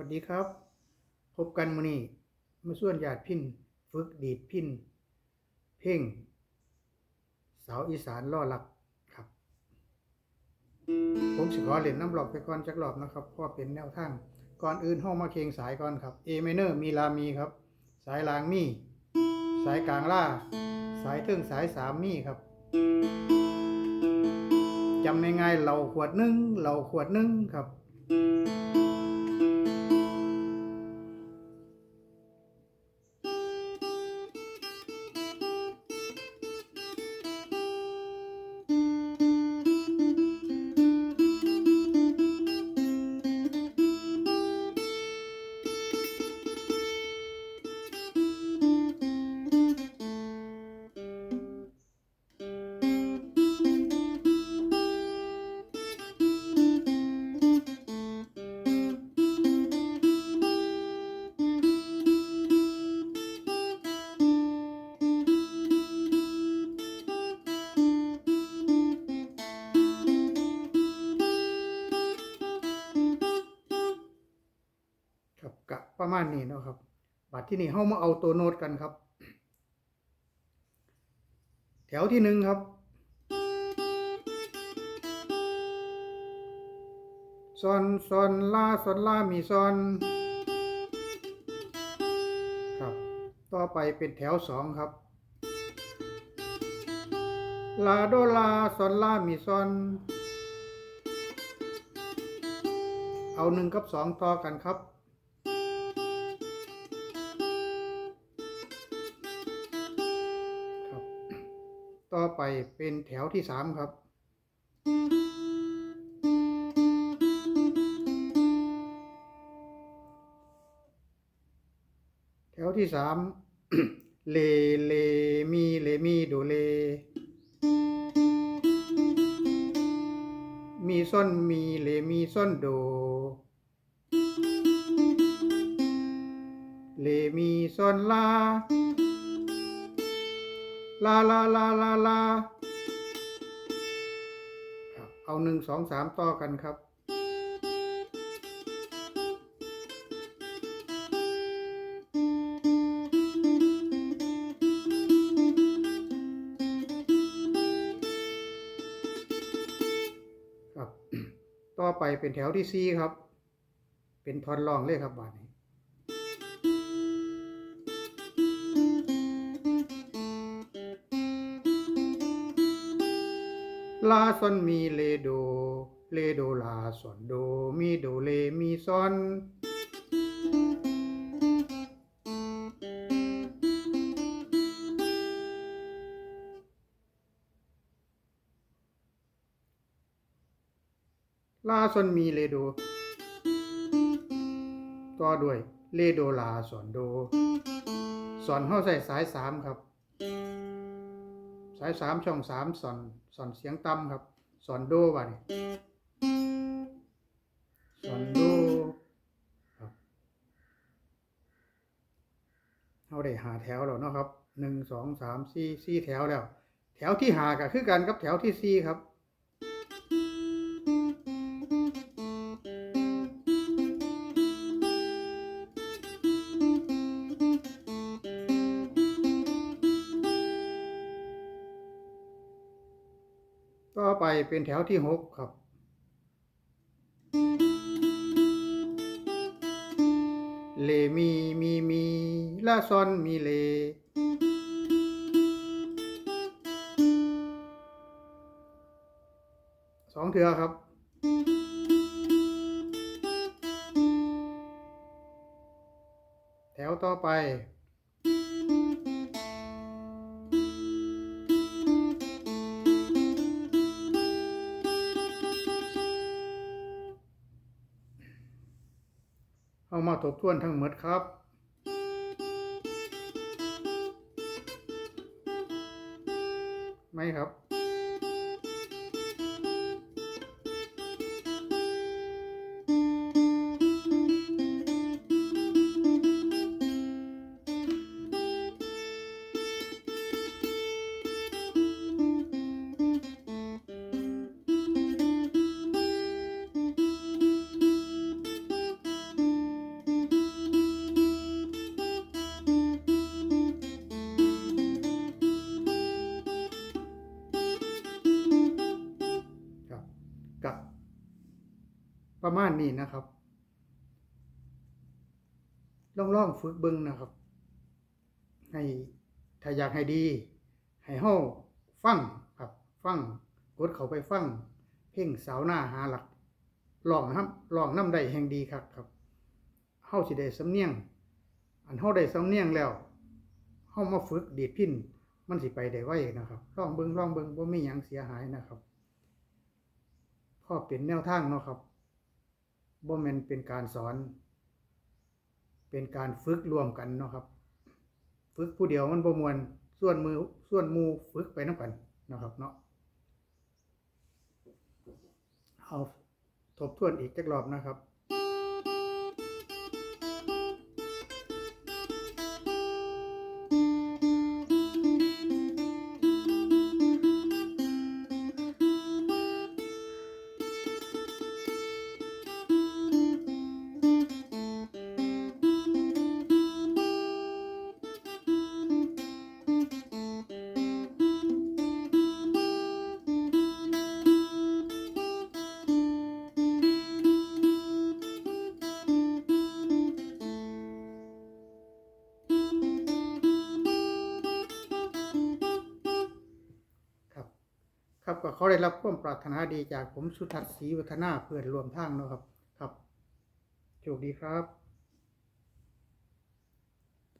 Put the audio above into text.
วัสดีครับ พบกันมื้อนี้มาส่วนญาติพินฝึกดีดพินเพ่ง สาวอีสานล่อหลักครับ ผมสิขอเล่นน้ำหลอกไปก่อนจักรอบนะครับเพราะเป็นแนวทางก่อนอื่นห้องมาเคียงสายก่อนครับ A minor มีลามีครับ สายลางมี สายกลางล่า สายทึ่งสายสามมีครับจำง่ายๆเหล่าขวดหนึ่งเหล่าขวดหนึ่งครับ ครับกะประมาณนี้เนาะครับบัดที่นี่เฮามาเอาตัวโน้ตกันครับ แถวที่หนึ่งครับ ซอนซอนลาซอนลามีซอนครับ ต่อไปเป็นแถวสองครับลาโดลาซอนลามีซอน เอาหนึ่งกับสองต่อกันครับครับ ต่อไปเป็นแถวที่สามครับ แถวที่สามเลเลมีเลมีโดเล มีส้นมีเลมีส้นโด เลมีส้นลา ลาลาลาลาลาเอาหนึ่งสองสามต่อกันครับ ครับ ต่อไปเป็นแถวที่สี่ครับ เป็นทอนรองเลยครับบาทนี้ ลาซอนมีเลโด เลโดลาซอนโดมีโดเลมีซอนลาซอนมีเลโด ต่อด้วยเลโดลาสอนโดสอนเข้าใส่สายสามครับ สายสามช่องสามสอนสอนเสียงต่ำครับ สอนโดวะนี่สอนโดครับเอาได้หาแถวแล้วเนาะครับหนึ่งสองสามสี่สี่แถวแล้ว แถวที่หาก็คือกันกับแถวที่สี่ครับ ต่อไปเป็นแถวที่หกครับเลมีมีมีลาซอนมีเล สองเถือครับ แถวต่อไป เอามาทบทวนทั้งหมดครับ ไหมครับ ประมาณนี้นะครับ ลองลองฝึกเบิ่งนะครับ ให้ถ้าอยากให้ดี ให้เฮาฟังครับฟังกดเขาไปฟังเพลงสาวหน้าหาหลักลองนะครับลองน้ำได้แห่งดีครับครับเฮาสิได้สำเนียง อันเฮาได้สำเนียงแล้วเฮามาฝึกดีดพินมันสิไปได้ไวนะครับลองเบิงลองเบิงบ่ามีหยังเสียหายนะครับพ่อเป็นแนวทางเนาะครับ บ่แม่นเป็นการสอน เป็นการฝึกรวมกันเนาะครับ ฝึกผู้เดียวมันบ่มวนส่วนมือส่วนมูฝึกไปนํกันเนาะครับเนาะเอาทบทวนอีกจักรอบนะครับ ครับก็เขาได้รับความปรารถนาดีจากผมสุทัศน์ศรีวัฒนาเพื่อนรวมทางเนาะครับ ครับโชคดีครับ